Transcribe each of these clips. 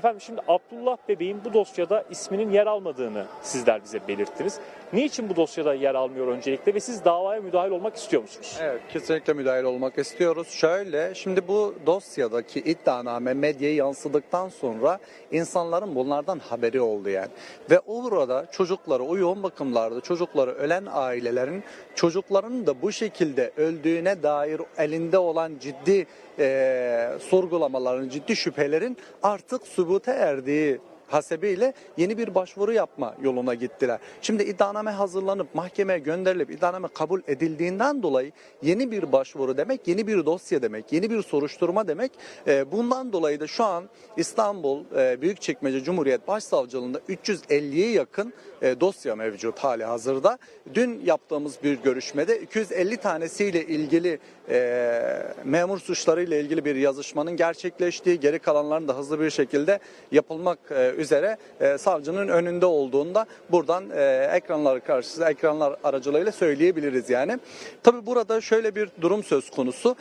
Efendim şimdi Abdullah bebeğin bu dosyada isminin yer almadığını sizler bize belirttiniz. Niçin bu dosyada yer almıyor öncelikle ve siz davaya müdahil olmak istiyor musunuz? Evet, kesinlikle müdahil olmak istiyoruz. Şöyle, şimdi bu dosyadaki iddianame medyaya yansıdıktan sonra insanların bunlardan haberi oldu yani. Ve orada çocukları, o yoğun bakımlarda çocukları ölen ailelerin çocuklarının da bu şekilde öldüğüne dair elinde olan ciddi eee, sorgulamaların, ciddi şüphelerin artık sübute erdiği hasebiyle yeni bir başvuru yapma yoluna gittiler. Şimdi iddianame hazırlanıp mahkemeye gönderilip iddianame kabul edildiğinden dolayı yeni bir başvuru demek, yeni bir dosya demek, yeni bir soruşturma demek. Ee, Bundan dolayı da şu an İstanbul e, Büyükçekmece Cumhuriyet Başsavcılığında 350'ye yakın e, dosya mevcut hali hazırda. Dün yaptığımız bir görüşmede 250 tanesiyle ilgili e, memur suçları ile ilgili bir yazışmanın gerçekleştiği, geri kalanların da hızlı bir şekilde yapılmak e, üzere e, savcının önünde olduğunda buradan e, ekranlar karşısında ekranlar aracılığıyla söyleyebiliriz yani. Tabi burada şöyle bir durum söz konusu.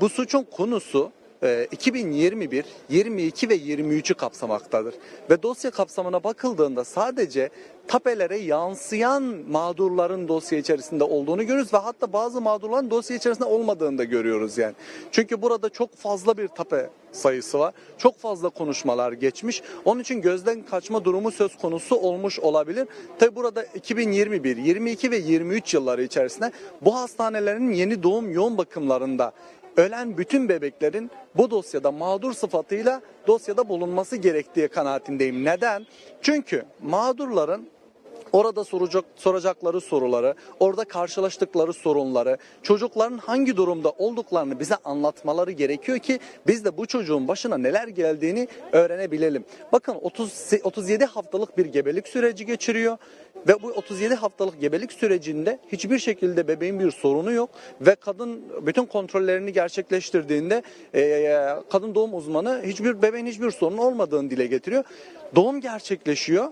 Bu suçun konusu 2021, 22 ve 23'ü kapsamaktadır. Ve dosya kapsamına bakıldığında sadece tapelere yansıyan mağdurların dosya içerisinde olduğunu görüyoruz ve hatta bazı mağdurların dosya içerisinde olmadığını da görüyoruz yani. Çünkü burada çok fazla bir tape sayısı var. Çok fazla konuşmalar geçmiş. Onun için gözden kaçma durumu söz konusu olmuş olabilir. Tabi burada 2021, 22 ve 23 yılları içerisinde bu hastanelerin yeni doğum yoğun bakımlarında ölen bütün bebeklerin bu dosyada mağdur sıfatıyla dosyada bulunması gerektiği kanaatindeyim. Neden? Çünkü mağdurların Orada soracak, soracakları soruları, orada karşılaştıkları sorunları, çocukların hangi durumda olduklarını bize anlatmaları gerekiyor ki biz de bu çocuğun başına neler geldiğini öğrenebilelim. Bakın 30, 37 haftalık bir gebelik süreci geçiriyor ve bu 37 haftalık gebelik sürecinde hiçbir şekilde bebeğin bir sorunu yok ve kadın bütün kontrollerini gerçekleştirdiğinde e, kadın doğum uzmanı hiçbir bebeğin hiçbir sorunu olmadığını dile getiriyor. Doğum gerçekleşiyor.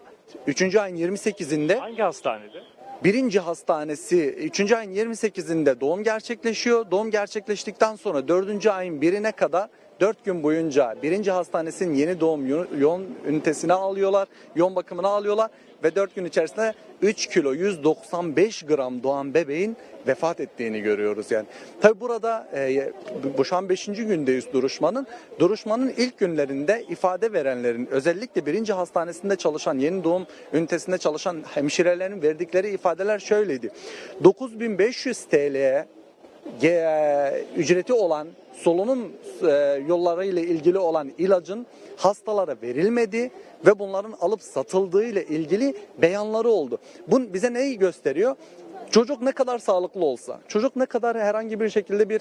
3. ayın 28'inde Hangi hastanede? birinci hastanesi 3. ayın 28'inde doğum gerçekleşiyor. Doğum gerçekleştikten sonra 4. ayın 1'ine kadar 4 gün boyunca birinci hastanesinin yeni doğum yo- yoğun ünitesine alıyorlar. Yoğun bakımına alıyorlar ve 4 gün içerisinde 3 kilo 195 gram doğan bebeğin vefat ettiğini görüyoruz yani. Tabi burada e, bu şu an 5. gündeyiz duruşmanın. Duruşmanın ilk günlerinde ifade verenlerin özellikle birinci hastanesinde çalışan yeni doğum ünitesinde çalışan hemşirelerin verdikleri ifadeler şöyleydi. 9500 TL'ye ücreti olan solunum e, yolları ile ilgili olan ilacın hastalara verilmedi ve bunların alıp satıldığı ile ilgili beyanları oldu. Bu bize neyi gösteriyor? Çocuk ne kadar sağlıklı olsa, çocuk ne kadar herhangi bir şekilde bir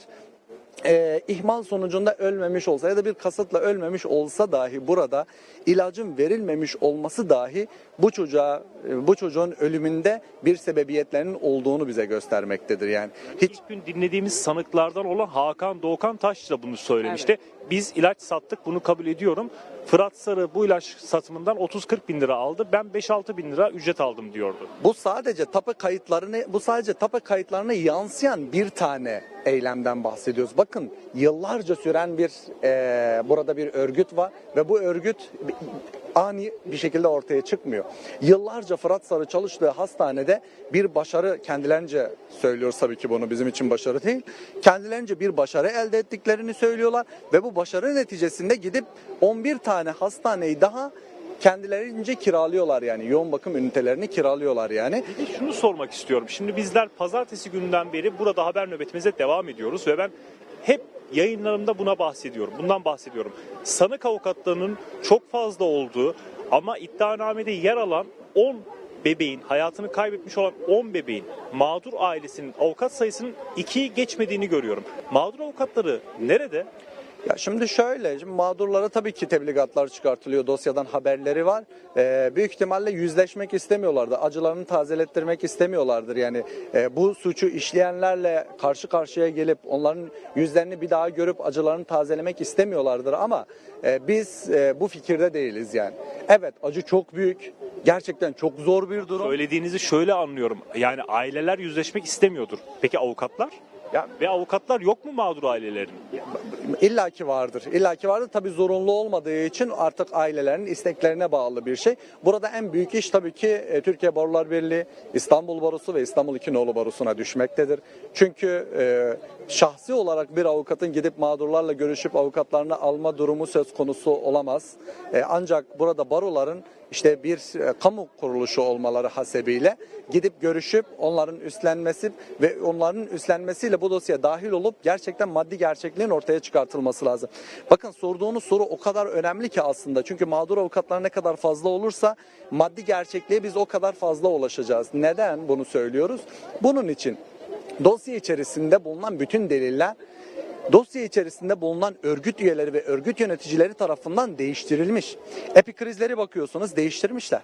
e, ihmal sonucunda ölmemiş olsa ya da bir kasıtla ölmemiş olsa dahi burada ilacın verilmemiş olması dahi bu çocuğa e, bu çocuğun ölümünde bir sebebiyetlerinin olduğunu bize göstermektedir yani. Hiç İlk gün dinlediğimiz sanıklardan olan Hakan Doğukan Taş da bunu söylemişti. Biz ilaç sattık bunu kabul ediyorum. Fırat Sarı bu ilaç satımından 30-40 bin lira aldı. Ben 5-6 bin lira ücret aldım diyordu. Bu sadece tapu kayıtlarını bu sadece tapu kayıtlarına yansıyan bir tane eylemden bahsediyoruz. Bakın yıllarca süren bir e, burada bir örgüt var ve bu örgüt ani bir şekilde ortaya çıkmıyor. Yıllarca Fırat Sarı çalıştığı hastanede bir başarı kendilerince söylüyoruz tabii ki bunu bizim için başarı değil. Kendilerince bir başarı elde ettiklerini söylüyorlar ve bu başarı neticesinde gidip 11 tane hastaneyi daha kendilerince kiralıyorlar yani yoğun bakım ünitelerini kiralıyorlar yani. Bir de şunu sormak istiyorum. Şimdi bizler pazartesi gününden beri burada haber nöbetimize devam ediyoruz ve ben hep yayınlarımda buna bahsediyorum. Bundan bahsediyorum. Sanık avukatlarının çok fazla olduğu ama iddianamede yer alan 10 bebeğin, hayatını kaybetmiş olan 10 bebeğin mağdur ailesinin avukat sayısının 2'yi geçmediğini görüyorum. Mağdur avukatları nerede? Ya şimdi şöyle, şimdi mağdurlara tabii ki tebligatlar çıkartılıyor, dosyadan haberleri var. Ee, büyük ihtimalle yüzleşmek istemiyorlardı, acılarını tazelettirmek istemiyorlardır. Yani e, bu suçu işleyenlerle karşı karşıya gelip onların yüzlerini bir daha görüp acılarını tazelemek istemiyorlardır. Ama e, biz e, bu fikirde değiliz yani. Evet acı çok büyük, gerçekten çok zor bir durum. Söylediğinizi şöyle anlıyorum. Yani aileler yüzleşmek istemiyordur. Peki avukatlar? Ya Ve avukatlar yok mu mağdur ailelerin? İlla ki vardır. İlla ki vardır. Tabii zorunlu olmadığı için artık ailelerin isteklerine bağlı bir şey. Burada en büyük iş tabii ki e, Türkiye Barolar Birliği, İstanbul Barosu ve İstanbul İkinoğlu Barosu'na düşmektedir. Çünkü e, şahsi olarak bir avukatın gidip mağdurlarla görüşüp avukatlarını alma durumu söz konusu olamaz. E, ancak burada baroların işte bir e, kamu kuruluşu olmaları hasebiyle gidip görüşüp onların üstlenmesi ve onların üstlenmesiyle bu dosyaya dahil olup gerçekten maddi gerçekliğin ortaya çıkartılması lazım. Bakın sorduğunuz soru o kadar önemli ki aslında. Çünkü mağdur avukatlar ne kadar fazla olursa maddi gerçekliğe biz o kadar fazla ulaşacağız. Neden bunu söylüyoruz? Bunun için dosya içerisinde bulunan bütün deliller dosya içerisinde bulunan örgüt üyeleri ve örgüt yöneticileri tarafından değiştirilmiş. Epikrizleri bakıyorsunuz değiştirmişler.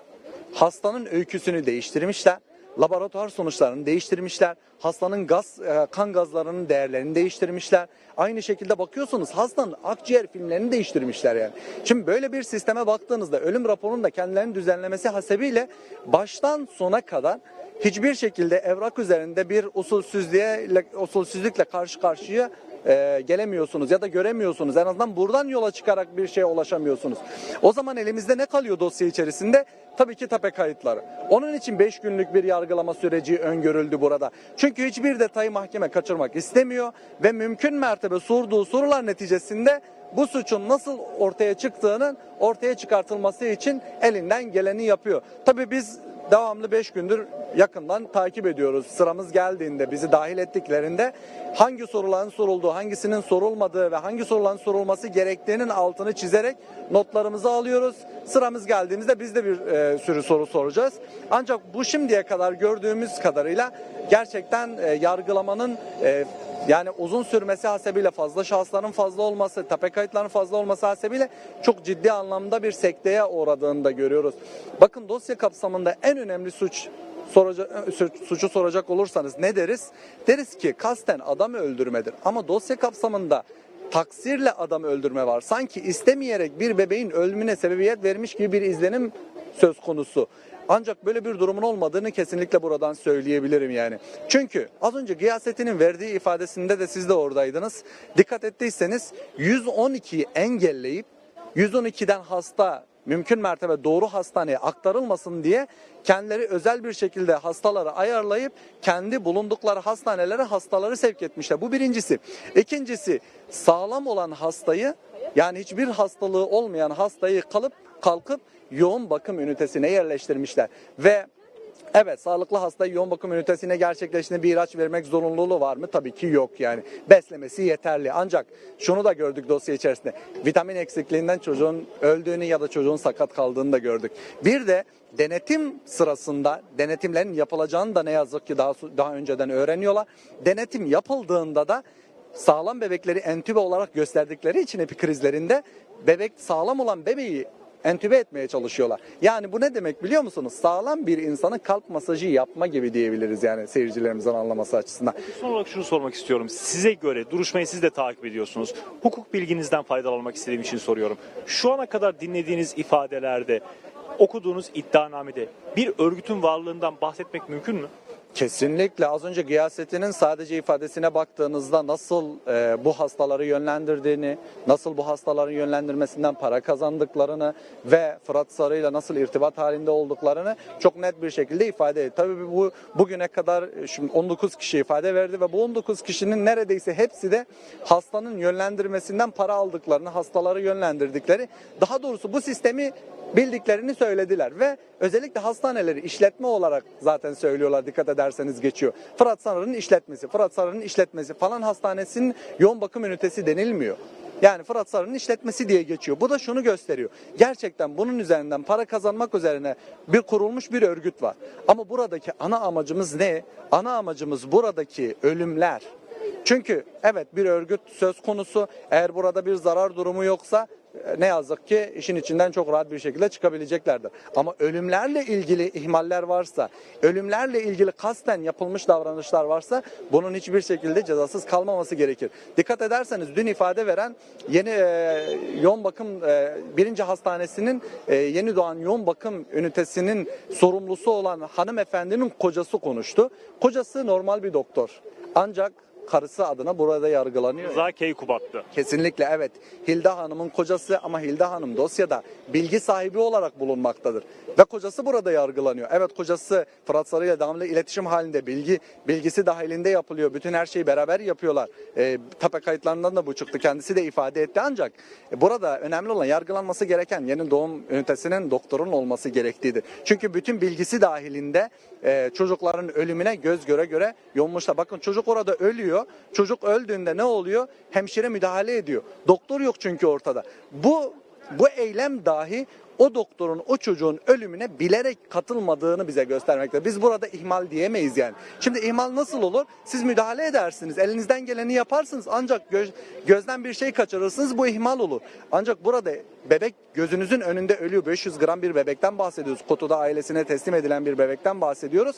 Hastanın öyküsünü değiştirmişler. Laboratuvar sonuçlarını değiştirmişler. Hastanın gaz, e, kan gazlarının değerlerini değiştirmişler. Aynı şekilde bakıyorsunuz hastanın akciğer filmlerini değiştirmişler yani. Şimdi böyle bir sisteme baktığınızda ölüm raporunun da kendilerinin düzenlemesi hasebiyle baştan sona kadar hiçbir şekilde evrak üzerinde bir usulsüzlüğe usulsüzlükle karşı karşıya e, gelemiyorsunuz ya da göremiyorsunuz. En azından buradan yola çıkarak bir şeye ulaşamıyorsunuz. O zaman elimizde ne kalıyor dosya içerisinde? Tabii ki tape kayıtları. Onun için 5 günlük bir yargılama süreci öngörüldü burada. Çünkü hiçbir detayı mahkeme kaçırmak istemiyor ve mümkün mertebe sorduğu sorular neticesinde bu suçun nasıl ortaya çıktığının ortaya çıkartılması için elinden geleni yapıyor. Tabii biz devamlı 5 gündür yakından takip ediyoruz. Sıramız geldiğinde bizi dahil ettiklerinde hangi soruların sorulduğu, hangisinin sorulmadığı ve hangi soruların sorulması gerektiğinin altını çizerek notlarımızı alıyoruz. Sıramız geldiğimizde biz de bir e, sürü soru soracağız. Ancak bu şimdiye kadar gördüğümüz kadarıyla gerçekten e, yargılamanın e, yani uzun sürmesi hasebiyle fazla şahısların fazla olması, tape kayıtlarının fazla olması hasebiyle çok ciddi anlamda bir sekteye uğradığını da görüyoruz. Bakın dosya kapsamında en önemli suç soracak, suçu soracak olursanız ne deriz? Deriz ki kasten adam öldürmedir. Ama dosya kapsamında taksirle adam öldürme var. Sanki istemeyerek bir bebeğin ölümüne sebebiyet vermiş gibi bir izlenim söz konusu. Ancak böyle bir durumun olmadığını kesinlikle buradan söyleyebilirim yani. Çünkü az önce Gıyasettin'in verdiği ifadesinde de siz de oradaydınız. Dikkat ettiyseniz 112'yi engelleyip 112'den hasta mümkün mertebe doğru hastaneye aktarılmasın diye kendileri özel bir şekilde hastaları ayarlayıp kendi bulundukları hastanelere hastaları sevk etmişler. Bu birincisi. İkincisi sağlam olan hastayı yani hiçbir hastalığı olmayan hastayı kalıp kalkıp yoğun bakım ünitesine yerleştirmişler ve Evet sağlıklı hastayı yoğun bakım ünitesine gerçekleştiğinde bir ilaç vermek zorunluluğu var mı? Tabii ki yok yani. Beslemesi yeterli. Ancak şunu da gördük dosya içerisinde. Vitamin eksikliğinden çocuğun öldüğünü ya da çocuğun sakat kaldığını da gördük. Bir de denetim sırasında denetimlerin yapılacağını da ne yazık ki daha daha önceden öğreniyorlar. Denetim yapıldığında da sağlam bebekleri entübe olarak gösterdikleri için epikrizlerinde bebek sağlam olan bebeği entübe etmeye çalışıyorlar. Yani bu ne demek biliyor musunuz? Sağlam bir insanın kalp masajı yapma gibi diyebiliriz yani seyircilerimizin anlaması açısından. Son olarak şunu sormak istiyorum. Size göre duruşmayı siz de takip ediyorsunuz. Hukuk bilginizden faydalanmak istediğim için soruyorum. Şu ana kadar dinlediğiniz ifadelerde, okuduğunuz iddianamede bir örgütün varlığından bahsetmek mümkün mü? Kesinlikle az önce Gıyasettin'in sadece ifadesine baktığınızda nasıl e, bu hastaları yönlendirdiğini, nasıl bu hastaların yönlendirmesinden para kazandıklarını ve Fırat Sarı'yla nasıl irtibat halinde olduklarını çok net bir şekilde ifade ediyor. Tabii bu bugüne kadar e, şimdi 19 kişi ifade verdi ve bu 19 kişinin neredeyse hepsi de hastanın yönlendirmesinden para aldıklarını, hastaları yönlendirdikleri, daha doğrusu bu sistemi bildiklerini söylediler ve özellikle hastaneleri işletme olarak zaten söylüyorlar dikkat ederseniz geçiyor. Fırat Sarı'nın işletmesi, Fırat Sarı'nın işletmesi falan hastanesinin yoğun bakım ünitesi denilmiyor. Yani Fırat Sarı'nın işletmesi diye geçiyor. Bu da şunu gösteriyor. Gerçekten bunun üzerinden para kazanmak üzerine bir kurulmuş bir örgüt var. Ama buradaki ana amacımız ne? Ana amacımız buradaki ölümler. Çünkü evet bir örgüt söz konusu. Eğer burada bir zarar durumu yoksa ne yazık ki işin içinden çok rahat bir şekilde çıkabileceklerdir. Ama ölümlerle ilgili ihmaller varsa, ölümlerle ilgili kasten yapılmış davranışlar varsa bunun hiçbir şekilde cezasız kalmaması gerekir. Dikkat ederseniz dün ifade veren yeni e, yoğun bakım e, birinci hastanesinin e, yeni doğan yoğun bakım ünitesinin sorumlusu olan hanımefendinin kocası konuştu. Kocası normal bir doktor. Ancak karısı adına burada yargılanıyor. Rıza Keykubat'tı. Kesinlikle evet. Hilda Hanım'ın kocası ama Hilda Hanım dosyada bilgi sahibi olarak bulunmaktadır. Ve kocası burada yargılanıyor. Evet kocası Fırat Sarı ile devamlı iletişim halinde bilgi bilgisi dahilinde yapılıyor. Bütün her şeyi beraber yapıyorlar. E, tape kayıtlarından da bu çıktı. Kendisi de ifade etti ancak e, burada önemli olan yargılanması gereken yeni doğum ünitesinin doktorun olması gerektiğidir. Çünkü bütün bilgisi dahilinde e, çocukların ölümüne göz göre göre yonmuşlar. Bakın çocuk orada ölüyor. Çocuk öldüğünde ne oluyor? Hemşire müdahale ediyor. Doktor yok çünkü ortada. Bu bu eylem dahi o doktorun o çocuğun ölümüne bilerek katılmadığını bize göstermekte. Biz burada ihmal diyemeyiz yani. Şimdi ihmal nasıl olur? Siz müdahale edersiniz. Elinizden geleni yaparsınız. Ancak göz, gözden bir şey kaçırırsınız. Bu ihmal olur. Ancak burada bebek gözünüzün önünde ölüyor. 500 gram bir bebekten bahsediyoruz. Koto'da ailesine teslim edilen bir bebekten bahsediyoruz.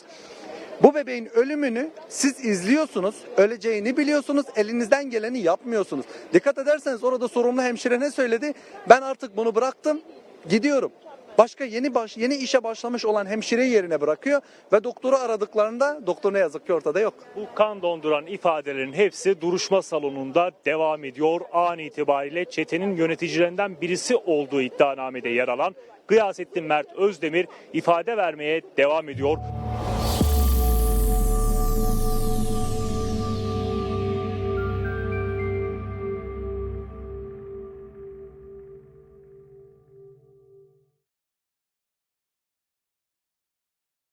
Bu bebeğin ölümünü siz izliyorsunuz, öleceğini biliyorsunuz, elinizden geleni yapmıyorsunuz. Dikkat ederseniz orada sorumlu hemşire ne söyledi? Ben artık bunu bıraktım, gidiyorum. Başka yeni baş, yeni işe başlamış olan hemşireyi yerine bırakıyor ve doktoru aradıklarında doktor ne yazık ki ortada yok. Bu kan donduran ifadelerin hepsi duruşma salonunda devam ediyor. An itibariyle çetenin yöneticilerinden birisi olduğu iddianamede yer alan Gıyasettin Mert Özdemir ifade vermeye devam ediyor.